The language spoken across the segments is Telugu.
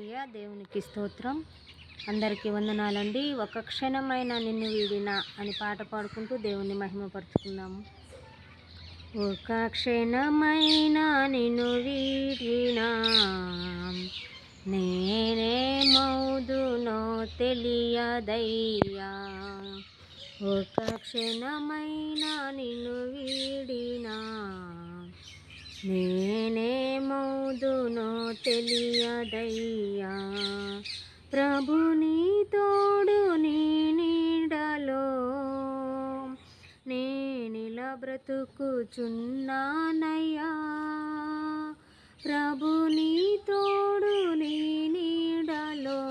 దేవునికి స్తోత్రం. అందరికీ వందనాలండి. ఒక క్షణమైన నిన్ను వీడినా అని పాట పాడుకుంటూ దేవుని మహిమపరుచుకుందాము. ఒక క్షణమైన నిన్ను వీడినా నేనే మౌదునో తెలియదయ్యా. ఒక క్షణమైన నిన్ను వీడినా నేనే మౌదునో తెలియదయ్యా. ప్రభుని తోడు నీ నీడలో నేనిలా బ్రతుకుచున్నానయ్యా. ప్రభుని తోడు నీ నీడలో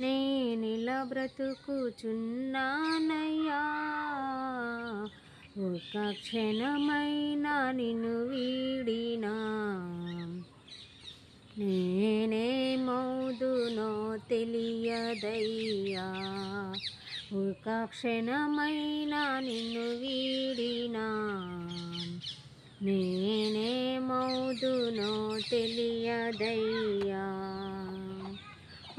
నేనిలా బ్రతుకుచున్నానయ్యా. ఒక క్షణమైన నిన్ను వీ నేనే మౌదునో తెలియదయ్యా. ఒక క్షణమైనా నిన్ను వీడినా. నేనే మౌదునో తెలియదయ్యా.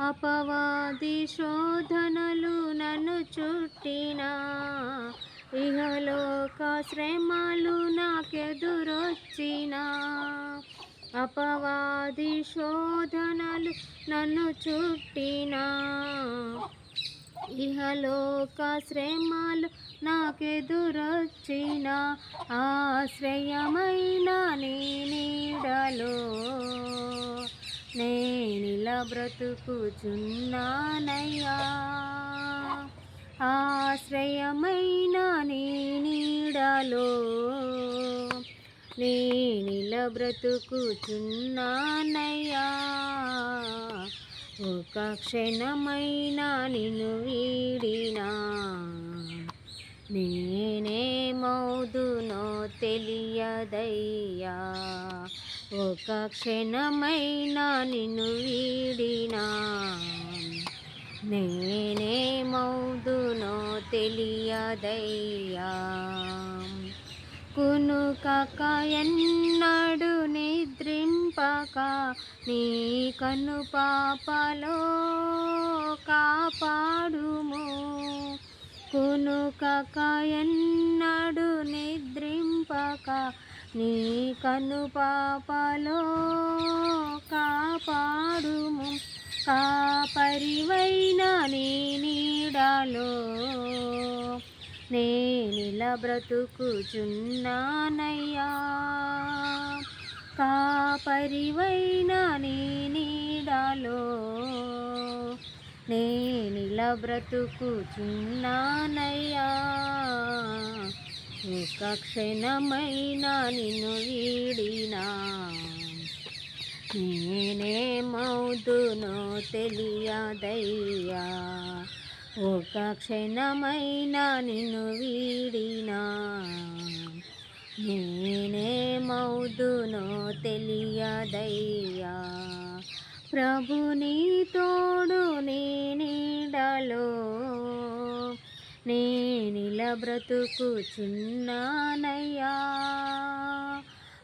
అపవాది శోధనలు నన్ను చుట్టినా. ఇహలోక శ్రమలు నాకెదురొచ్చినా. అపవాది శోధనలు నన్ను చుట్టినా. ఇహలోక శ్రమలు నాకెదురొచ్చిన. ఆశ్రయమైన నీ నీడలో నేనిలా బ్రతుకుచున్నానయ్యా. ఆశ్రయమైన నీ నీడలో నేనిలా బ్రతుకుచున్నానయ్యా. ఒక క్షణమైనా నిన్ను వీడినా. నేనే మౌదునో తెలియదయ్యా. ఒక క్షణమైనా నిన్ను వీడినా. నేనే మౌదునో తెలియదయ్యా. కునుకక ఎన్నడు నిద్రింపక నీ కను పాపలో కాపాడుము. కునుకక ఎన్నడు నిద్రింపక నీ కను పాపలో కాపాడుము. కాపరివైన నీ నీడలో నేనిలా బ్రతుకుచున్నానయ్యా. కాపరివైన నీ నీడలో నేనిలా బ్రతుకుచున్నానయ్యా. ఒక క్షణమైన నిన్ను వీడినా. నేనే మౌదునో తెలియదయ్యా. ఒక క్షణమైనా నిన్ను వీడినా. నేనే మౌదునో తెలియదయ్యా. ప్రభుని తోడు నీ నీడలో. నేనిలా బ్రతుకుచున్నానయ్యా.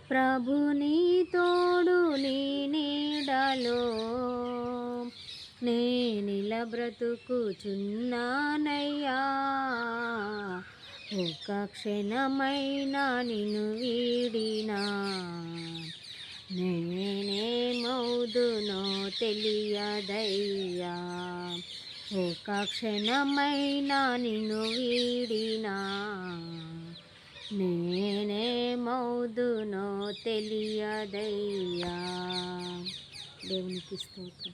ప్రభుని తోడు నీ నీడలో. నేనిలా బ్రతుకుచున్నానయ్యా. ఒక క్షణమైనా నిన్ను వీడినా. నేనే మౌదునో తెలియదయ్యా. ఒక క్షణమైనా నిన్ను వీడినా. నేనే మౌదునో తెలియదయ్యా. దేవునికి స్తోత్రం.